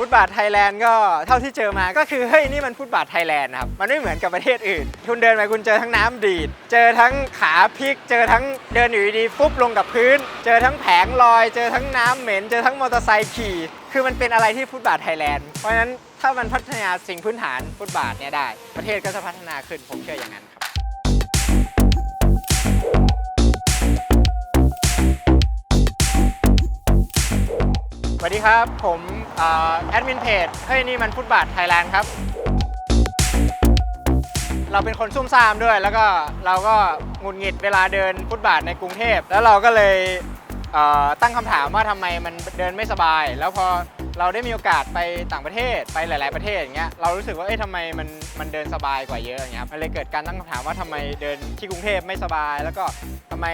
ฟุตบาทไทยแลนด์ก็เท่าที่เจอมาก็คือเฮ้ยนี่มันฟุตบาทไทยแลนด์นะครับ มันไม่เหมือนกับประเทศอื่น คุณเดินไปคุณเจอทั้งน้ำดีด เจอทั้งขาพลิก เจอทั้งเดินอยู่ดีๆฟุบลงกับพื้น เจอทั้งแผงลอย เจอทั้งน้ำเหม็น เจอทั้งมอเตอร์ไซค์ขี่ คือมันเป็นอะไรที่ฟุตบาทไทยแลนด์ เพราะฉะนั้นถ้ามันพัฒนาสิ่งพื้นฐานฟุตบาทเนี่ยได้ ประเทศก็จะพัฒนาขึ้นผมเชื่ออย่างนั้นครับสวัสดีครับผม แอดมินเพจเฮ้ยนี่มันฟุตบาทไทยแลนด์ครับ เราเป็นคนซุ่มซ่ามด้วย แล้วก็เราก็หงุดหงิดเวลาเดินฟุตบาทในกรุงเทพ แล้วเราก็เลยตั้งคำถามว่าทำไมมันเดินไม่สบาย แล้วพอ เราได้มีโอกาสไปต่างประเทศไปหลาย ๆประเทศอย่างเงี้ยเรารู้สึกว่าเอ๊ะทำไมมันมันเดินสบายกว่าเยอะอย่างเงี้ยครับมันเลยเกิดการตั้งคำถามว่าทำไมเดินที่กรุงเทพไม่สบาย แล้วก็ทำไม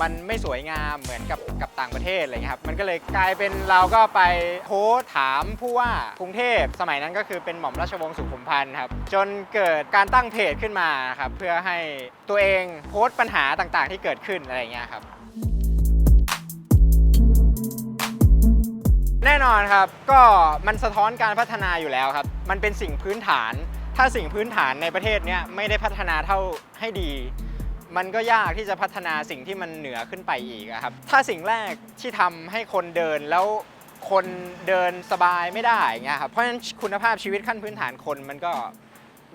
มันไม่สวยงามเหมือนกับกับต่างประเทศอะไรเงี้ยครับมันก็เลยกลายเป็นเราก็ไปโพสต์ถามผู้ว่ากรุงเทพสมัยนั้นก็คือเป็นหม่อมราชวงศ์สุขุมพันธ์ครับจนเกิดการตั้งเพจขึ้นมาครับเพื่อให้ตัวเองโพสต์ปัญหาต่างๆ ที่เกิดขึ้นอะไรเงี้ยครับ แน่นอนครับ ก็มันสะท้อนการพัฒนาอยู่แล้วครับ มันเป็นสิ่งพื้นฐาน ถ้าสิ่งพื้นฐานในประเทศเนี้ยไม่ได้พัฒนาเท่าให้ดี มันก็ยากที่จะพัฒนาสิ่งที่มันเหนือขึ้นไปอีกครับ ถ้าสิ่งแรกที่ทำให้คนเดินแล้วคนเดินสบายไม่ได้อย่างเงี้ยครับ เพราะฉะนั้นคุณภาพชีวิตขั้นพื้นฐานคนมันก็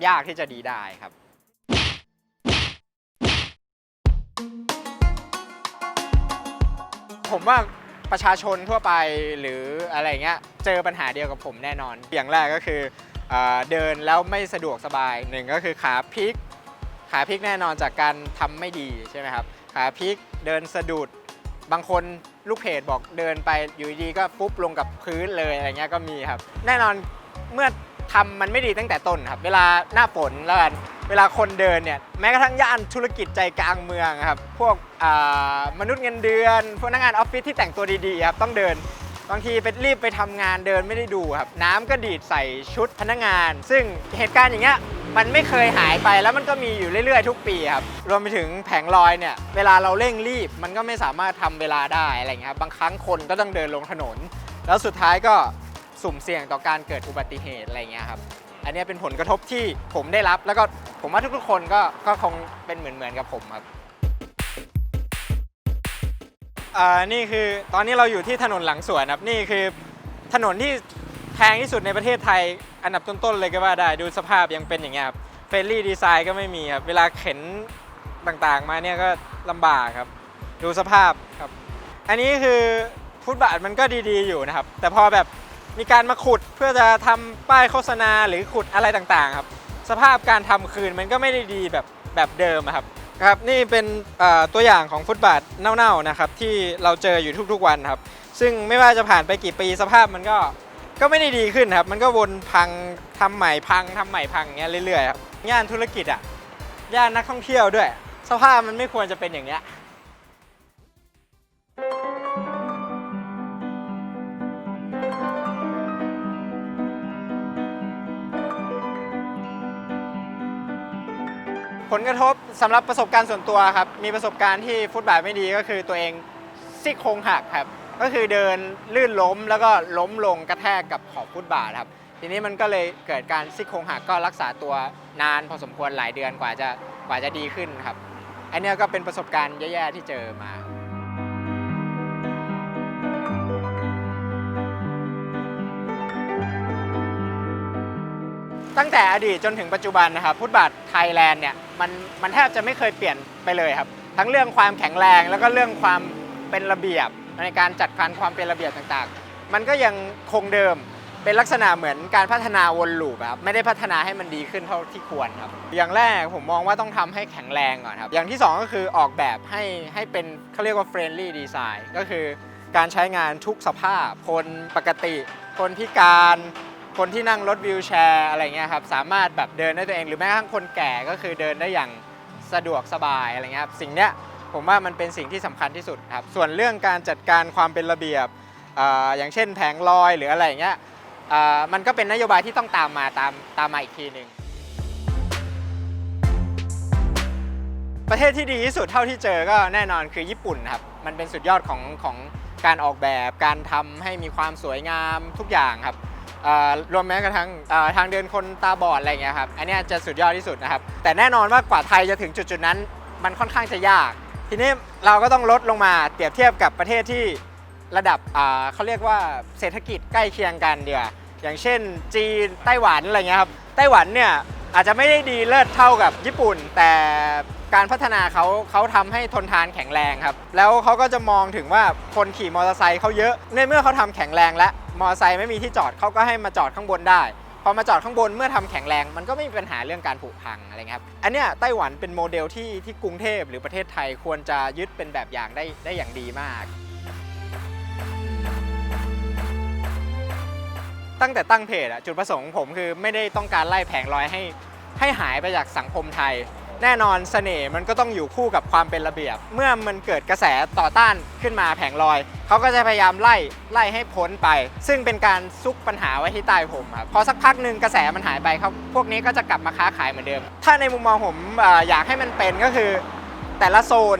ยากที่จะดีได้ครับผมว่า ประชาชนทั่วไปหรืออะไรเงี้ยเจอปัญหาเดียวกับผมแน่นอน อย่างแรกก็คือเอ่อเดินแล้วไม่สะดวกสบายหนึ่งก็คือขาพลิก ขาพลิกแน่นอนจากการทำไม่ดีใช่ไหมครับขาพลิกเดินสะดุด บางคนลูกเพจบอกเดินไปอยู่ดีๆก็ปุ๊บลงกับพื้นเลยอะไรเงี้ยก็มีครับ แน่นอนเมื่อ ทำมันไม่ดีตั้งแต่ต้นครับ เวลาหน้าฝนแล้วกันเวลาคนเดินเนี่ยแม้กระทั่งย่านธุรกิจใจกลางเมืองครับพวกมนุษย์เงินเดือนพนักงานออฟฟิศที่แต่งตัวดีๆครับต้องเดินบางทีไปรีบไปทำงานเดินไม่ได้ดูครับ น้ำก็ดีดใส่ชุดพนักงาน ซึ่งเหตุการณ์อย่างเงี้ยมันไม่เคยหายไปแล้วมันก็มีอยู่เรื่อยๆ ทุกปีครับ รวมไปถึงแผงลอยเนี่ย เวลาเราเร่งรีบมันก็ไม่สามารถทำเวลาได้อะไรเงี้ยครับบางครั้งคนก็ต้องเดินลงถนน แล้วสุดท้ายก็ สุ่มเสี่ยงต่อการเกิดอุบัติเหตุอะไรเงี้ยครับ อันนี้เป็นผลกระทบที่ผมได้รับ แล้วก็ผมว่าทุกๆคนก็ก็คงเป็นเหมือนๆกับผมครับอ่านี่คือตอนนี้เราอยู่ที่ถนนหลังสวนครับนี่คือถนนที่แพงที่สุดในประเทศไทยอันดับต้นๆเลยก็ว่าได้ดูสภาพยังเป็นอย่างเงี้ยครับเฟรนลี่ดีไซน์ก็ไม่มีครับเวลาเข็นต่างๆมาเนี่ยก็ลำบากครับ ดูสภาพครับ อันนี้คือฟุตบาทมันก็ดีๆอยู่นะครับ แต่พอแบบ มีการมาขุดเพื่อจะทำป้ายโฆษณาหรือขุดอะไรต่างๆครับสภาพการทำคืนมันก็ไม่ได้ดีแบบแบบเดิมครับครับนี่เป็นตัวอย่างของฟุตบาทเน่าๆนะครับที่เราเจออยู่ทุกๆวันครับ ซึ่งไม่ว่าจะผ่านไปกี่ปีสภาพมันก็ก็ไม่ได้ดีขึ้นครับ มันก็วนพังทำใหม่พังทำใหม่พังอย่างเงี้ยเรื่อยๆครับย่านธุรกิจอะย่านนักท่องเที่ยวด้วย สภาพมันไม่ควรจะเป็นอย่างเงี้ย ผลกระทบสำหรับประสบการณ์ส่วนตัวครับ มีประสบการณ์ที่ฟุตบาทไม่ดีก็คือตัวเองซี่โครงหักครับ ก็คือเดินลื่นล้มแล้วก็ล้มลงกระแทกกับขอบฟุตบาทครับ ทีนี้มันก็เลยเกิดการซี่โครงหักก็รักษาตัวนานพอสมควรหลายเดือนกว่าจะกว่าจะดีขึ้นครับ อันเนี้ยก็เป็นประสบการณ์แย่ๆที่เจอมา ตั้งแต่อดีตจนถึงปัจจุบันนะครับฟุตบาทไทยแลนด์เนี่ยมันมันแทบจะไม่เคยเปลี่ยนไปเลยครับ ทั้งเรื่องความแข็งแรงแล้วก็เรื่องความเป็นระเบียบในการจัดการความเป็นระเบียบต่างๆ มันก็ยังคงเดิมเป็นลักษณะเหมือนการพัฒนาวนลูปครับไม่ได้พัฒนาให้มันดีขึ้นเท่าที่ควรครับ อย่างแรกผมมองว่าต้องทำให้แข็งแรงก่อนครับ อย่างที่สองก็คือออกแบบให้ให้เป็นเขาเรียกว่า friendly design ก็คือการใช้งานทุกสภาพ คนปกติ คนพิการ คนที่นั่งรถวิวแชร์อะไรเงี้ยครับสามารถแบบเดินได้ตัวเองหรือแม้กระทั่งคนแก่ก็คือเดินได้อย่างสะดวกสบายอะไรเงี้ยครับสิ่งเนี้ยผมว่ามันเป็นสิ่งที่สำคัญที่สุดครับส่วนเรื่องการจัดการความเป็นระเบียบออย่างเช่นแผงลอยหรืออะไรเงี้ยมันก็เป็นนโยบายที่ต้องตามมาตามตามมาอีกทีหนึ่งประเทศที่ดีที่สุดเท่าที่เจอก็แน่นอนคือญี่ปุ่นครับมันเป็นสุดยอดของของการออกแบบการทำให้มีความสวยงามทุกอย่างครับ รวมแม้กระทั่งทางเดินคนตาบอดอะไรเงี้ยครับอันนี้จะสุดยอดที่สุดนะครับ แต่แน่นอนว่ากว่าไทยจะถึงจุดจุดนั้น มันค่อนข้างจะยาก ทีนี้เราก็ต้องลดลงมาเปรียบเทียบกับประเทศที่ระดับเขาเรียกว่าเศรษฐกิจใกล้เคียงกันเดียวอย่างเช่น จีนไต้หวันอะไรเงี้ยครับไต้หวันเนี่ย อาจจะไม่ได้ดีเลิศเท่ากับญี่ปุ่น แต่การพัฒนาเขาเขาทำให้ทนทานแข็งแรงครับ แล้วเขาก็จะมองถึงว่าคนขี่มอเตอร์ไซค์เขาเยอะในเมื่อเขาทำแข็งแรงและมอเตอร์ไซค์ไม่มีที่จอดเขาก็ให้มาจอดข้างบนได้พอมาจอดข้างบนเมื่อทำแข็งแรง มันก็ไม่มีปัญหาเรื่องการผุพังอะไรครับ อันเนี้ยไต้หวันเป็นโมเดลที่ที่กรุงเทพหรือประเทศไทยควรจะยึดเป็นแบบอย่างได้ได้อย่างดีมาก ตั้งแต่ตั้งเพจอะจุดประสงค์ผมคือไม่ได้ต้องการไล่แผงลอยให้ ให้หายไปจากสังคมไทย แน่นอนเสน่ห์มันก็ต้องอยู่คู่กับความเป็นระเบียบ เมื่อมันเกิดกระแสต่อต้านขึ้นมาแผงลอย เขาก็จะพยายามไล่ไล่ให้พ้นไป ซึ่งเป็นการซุกปัญหาไว้ที่ใต้ผมครับพอสักพักหนึ่งกระแสมันหายไปเขาพวกนี้ก็จะกลับมาค้าขายเหมือนเดิม ถ้าในมุมมองผมอยากให้มันเป็นก็คือ แต่ละโซน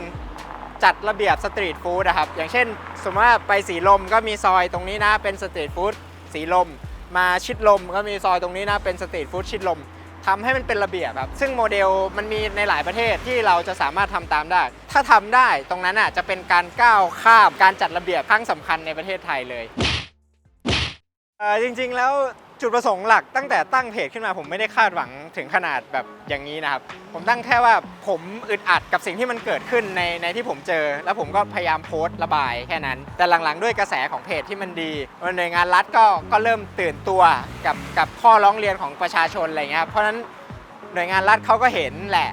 จัดระเบียบสตรีทฟู้ดนะครับ อย่างเช่น สมมติว่าไปสีลมก็มีซอยตรงนี้นะเป็นสตรีทฟู้ดสีลม มาชิดลมก็มีซอยตรงนี้นะเป็นสตรีทฟู้ดชิดลม ทำให้มันเป็นระเบียบครับ ซึ่งโมเดลมันมีในหลายประเทศที่เราจะสามารถทำตามได้ ถ้าทำได้ตรงนั้นอะจะเป็นการก้าวข้ามการจัดระเบียบครั้งสำคัญในประเทศไทยเลยเออจริงๆแล้ว จุดประสงค์หลักตั้งแต่ตั้งเพจขึ้นมาผมไม่ได้คาดหวังถึงขนาดแบบอย่างนี้นะครับ ผมตั้งแค่ว่าผมอึดอัดกับสิ่งที่มันเกิดขึ้นในในที่ผมเจอ แล้วผมก็พยายามโพสต์ระบายแค่นั้น แต่หลังๆ ด้วยกระแสของเพจที่มันดีหน่วยงานรัฐก็ก็เริ่มตื่นตัวกับกับข้อร้องเรียนของประชาชนอะไรเงี้ยครับเพราะฉะนั้นหน่วยงานรัฐเขาก็เห็นแหละ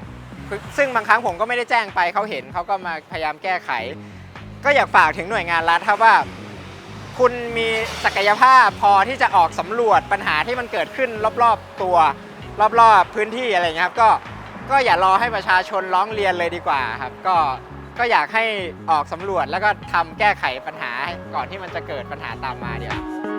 ซึ่งบางครั้งผมก็ไม่ได้แจ้งไปเขาเห็นเขาก็มาพยายามแก้ไข ก็อยากฝากถึงหน่วยงานรัฐครับว่า คุณมีศักยภาพพอที่จะออกสำรวจปัญหาที่มันเกิดขึ้นรอบๆตัว รอบๆพื้นที่อะไรอย่างเงี้ยครับก็ก็อย่ารอให้ประชาชนร้องเรียนเลยดีกว่าครับ ก็ก็อยากให้ออกสำรวจแล้วก็ทำแก้ไขปัญหาก่อนที่มันจะเกิดปัญหาตามมาเดี๋ยว